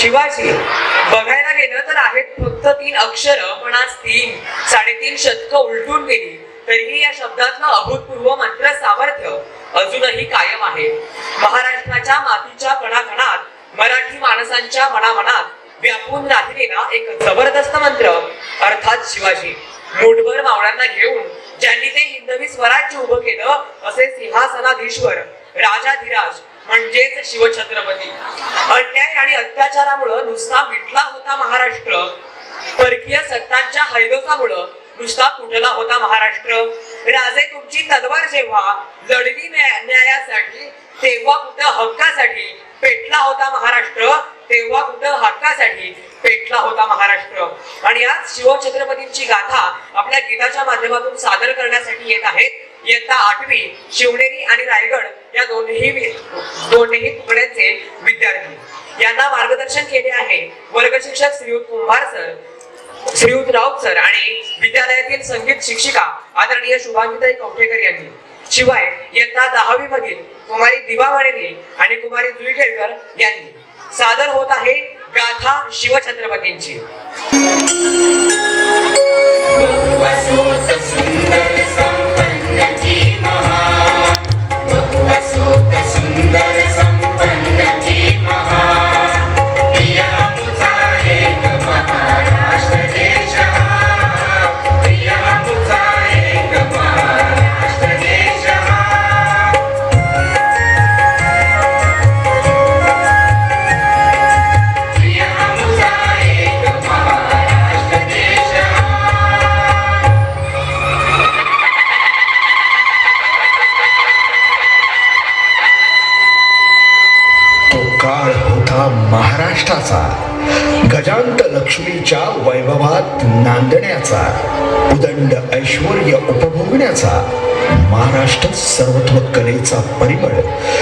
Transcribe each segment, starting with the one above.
शिवाजी बघायला गेलं तर आहेत फक्त तीन अक्षर पण आज तीन साडेतीन शतक उलटून गेली. तरीही या शब्दातलं अभूतपूर्व मंत्र सामर्थ्य अजूनही कायम आहे. महाराष्ट्राच्या मातीच्या कणाकणात मराठी माणसांच्या मनामनात व्यापून राहिलेला एक जबरदस्त मंत्र अर्थात शिवाजी. मुठभर मावळ्यांना घेऊन ज्यांनी ते हिंदवी स्वराज्य उभं केलं असे सिंहासनाधीश्वर राजाधिराज म्हणजेच शिवछत्रपती. अन्याय आणि अत्याचारामुळं नुसता मिटला होता महाराष्ट्र. परकीय सत्तांच्या हैदोसामुळं नुसता कुठला होता महाराष्ट्र? राजे तुमची तलवार जेव्हा लढली न्यायासाठी तेव्हा कुठं हक्कासाठी पेटला होता महाराष्ट्र? तेव्हा कुठं हक्कासाठी पेटला होता महाराष्ट्र? आणि आज शिवछत्रपतींची गाथा आपल्या गीताच्या माध्यमातून सादर करण्यासाठी येत आहेत. इयत्ता आठवी शिवनेरी आणि रायगड या दोन्ही दोन्ही तुकड्यांचे विद्यार्थी. यांना मार्गदर्शन केले आहे वर्ग शिक्षक श्रीयुत कुंभार सर श्रीयुत राऊत सर आणि विद्यालयातील संगीत शिक्षिका आदरणीय शुभांगिताई कवठेकर यांनी. शिवाय इयत्ता दहावी मधील कुमारी दिवा वाणेने आणि कुमारी जुईकेळकर यांनी. सादर होत आहे गाथा शिवछत्रपतींची.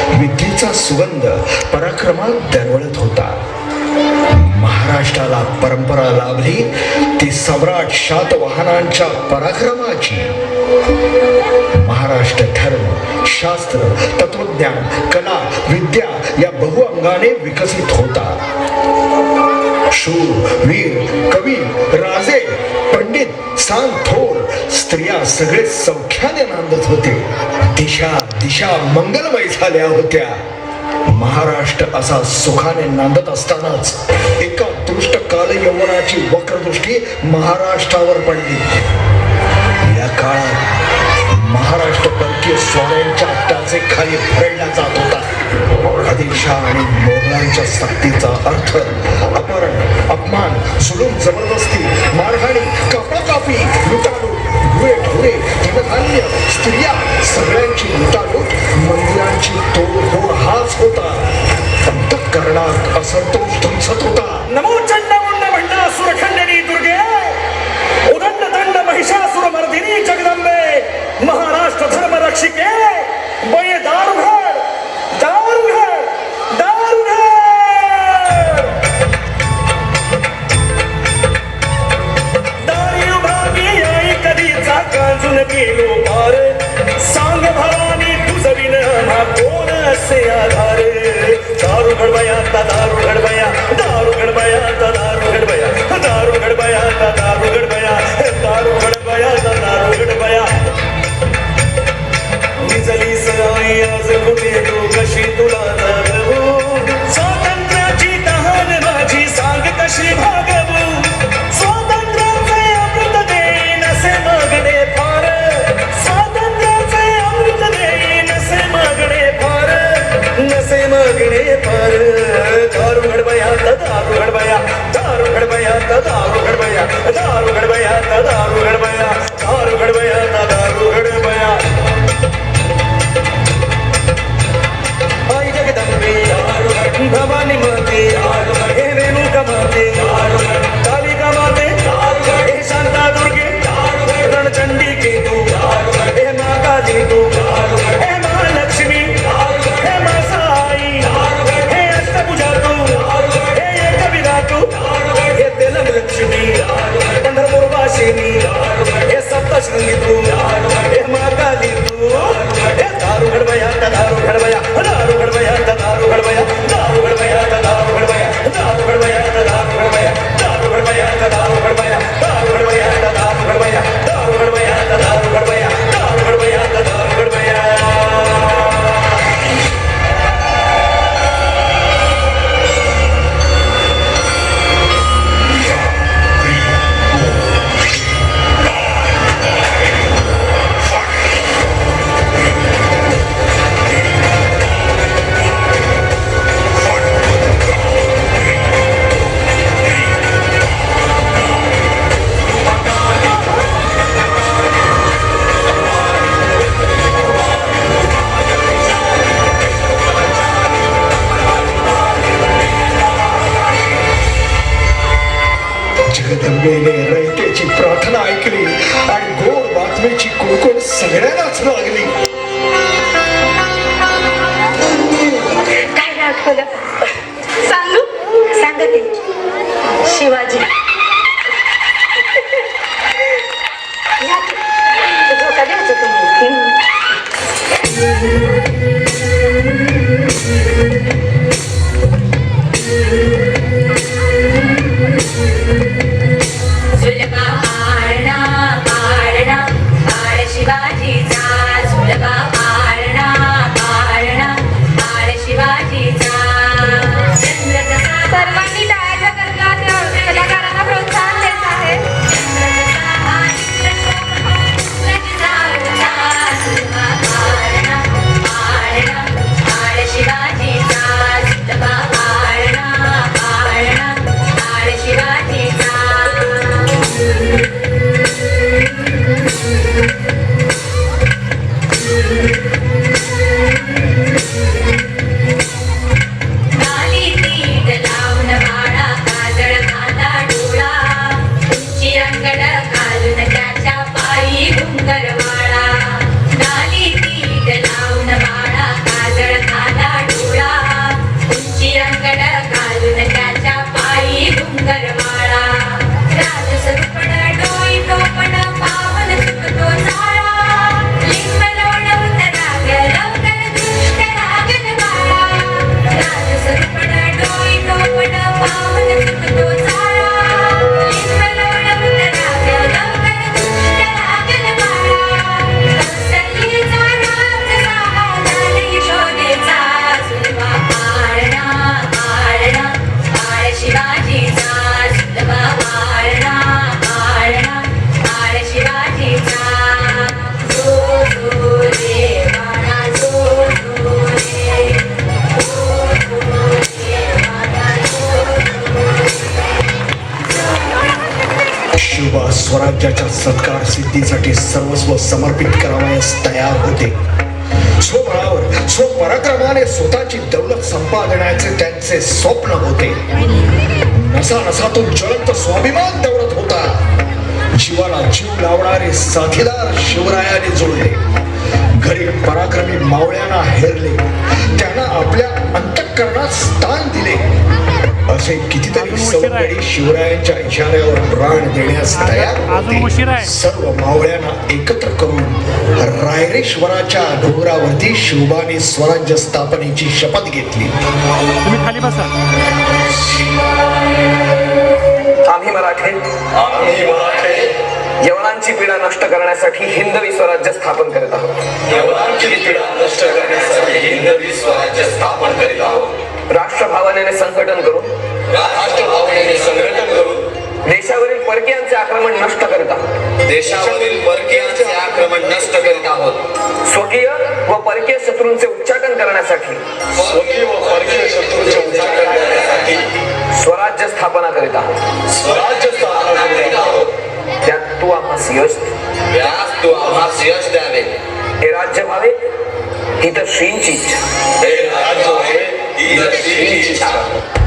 विद्येचा सुगंध पराक्रमात दरवळत होता. महाराष्ट्राला परंपरा लाभली ती सम्राट शातवाहनांच्या पराक्रमाची. महाराष्ट्र धर्म शास्त्र तत्वज्ञान कला विद्या या बहुअंगाने विकसित होता. शूर वीर कवी राजे पंडित सांग थोर. स्त्रिया सगळे सौख्याने नांदत होते. दिशा दिशा मंगलमय झाल्या होत्या. महाराष्ट्र असा सुखाने नांदत असतानाच एका दृष्ट काल यवनाची वक्रदृष्टी महाराष्ट्रावर पडली. या काळात महाराष्ट्र परकीय स्वाऱ्यांच्या अट्टाचे खाली फरडला जात होता. आदिलशाह आणि मोगलांच्या सक्तीचा अर्थ अपहरण अपमान जुलूम जबरदस्ती मारहाणी कापी लुटालूट धुळे ढोरे धनधान्य स्त्रिया सगळ्यांची लुटालूट मंदिरांची तोडफोड हाच होता. अंतकरणात असंतोष धुमसत होता ಸಪ್ತಶಿನಿ ಏ ಸಪ್ತಶೃಂಗಿ ತೂ ಏ ಮಾಕಾಲಿ ತೂ ಏ ದಾರು ಗಡಬಯ ಅಂತ ದಾರು ಗಡಬಯ ದಾರು ಗಡಬಯ ಅಂತ ದಾರು ಗಡಬಯ जगदंबेने रयतेची प्रार्थना ऐकली आणि गोड बातमीची कुळकुळ सगळ्यांनाच लागली. काय आठवलं सांगू? सांगते. शिवाजी. झोका द्यायचं तुम्ही. सत्कार सिद्धीसाठी सर्वस्व समर्पित करावयास तयार होते. स्वबळावर स्वपराक्रमाने स्वतःची दौलत संपादण्याचे त्यांचे स्वप्न होते. नसा नसातून ज्वलंत स्वाभिमान दौलत होता. जीवाला जीव लावणारे साथीदार शिवरायाने जोडले. घरी पराक्रमी मावळ्यांना हेरले. त्यांना आपल्या अंतःकरणात स्थान दिले. असे कितीतरी सौंदर्य शिवरायांच्या इशाऱ्यावर प्राण देण्यास तयार. सर्व मावळ्यांना एकत्र करून रायरेश्वराच्या डोंगरावरती शिवबाने स्वराज्य स्थापनेची शपथ घेतली. तुम्ही खाली बसा. आम्ही मराठे. आम्ही मराठे. यवनांची पीडा नष्ट करण्यासाठी हिंदवी स्वराज्य स्थापन करत आहोत. यवनांची पीडा नष्ट करण्यासाठी हिंदवी स्वराज्य स्थापन करीत आहोत. राष्ट्रभावनेने संघटन करून राष्ट्रभावनेने संघटन करून देशावरील परकीयांचे आक्रमण नष्ट करत आहोत. देशावरील परकीयांचे आक्रमण नष्ट करीत आहोत. स्वकीय व परकीय शत्रूंचे उच्चाटन करण्यासाठी स्वकीय व परकीय शत्रूंचे उच्चाटन करण्यासाठी स्वराज्य स्थापना करीत आहोत. स्वराज्य स्थापना करीत आहोत. त्यात तू आम्हास यश. त्यास तू आम्हास यश द्यावे. हे राज्य व्हावे ही तर श्रींची हे राज्य आहे ही श्रीची इच्छा अगं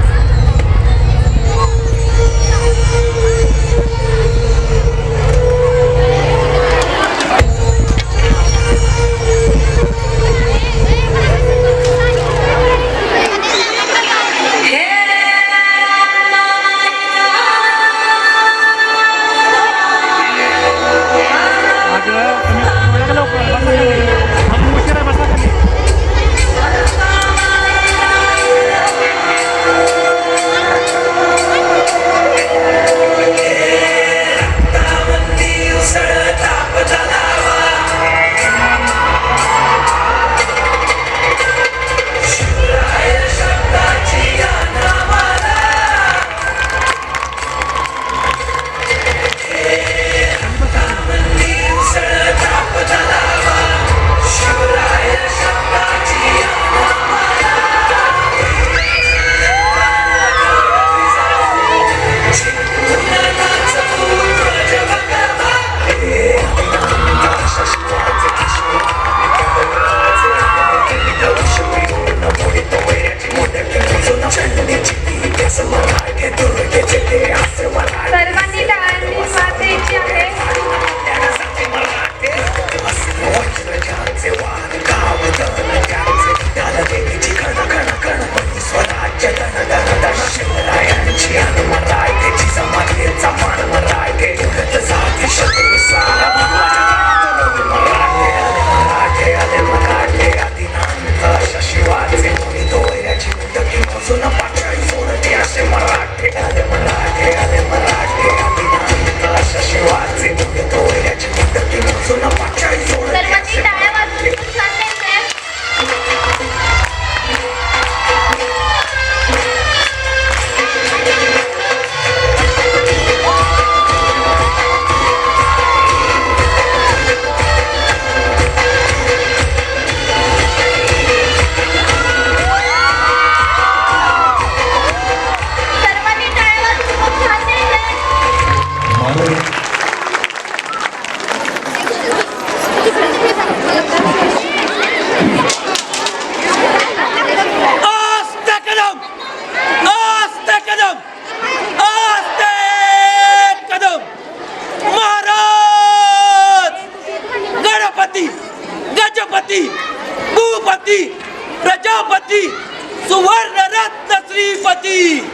地。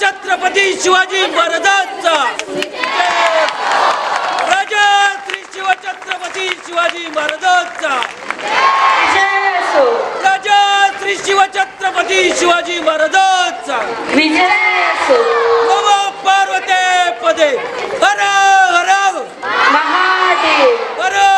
छत्रपती शिवाजी महाराजांचा. राजा श्री शिवछत्रपती शिवाजी महाराजांचा. राजा श्री शिवछत्रपती शिवाजी महाराजांचा. बाबा पार्वते पदे हर हर. हर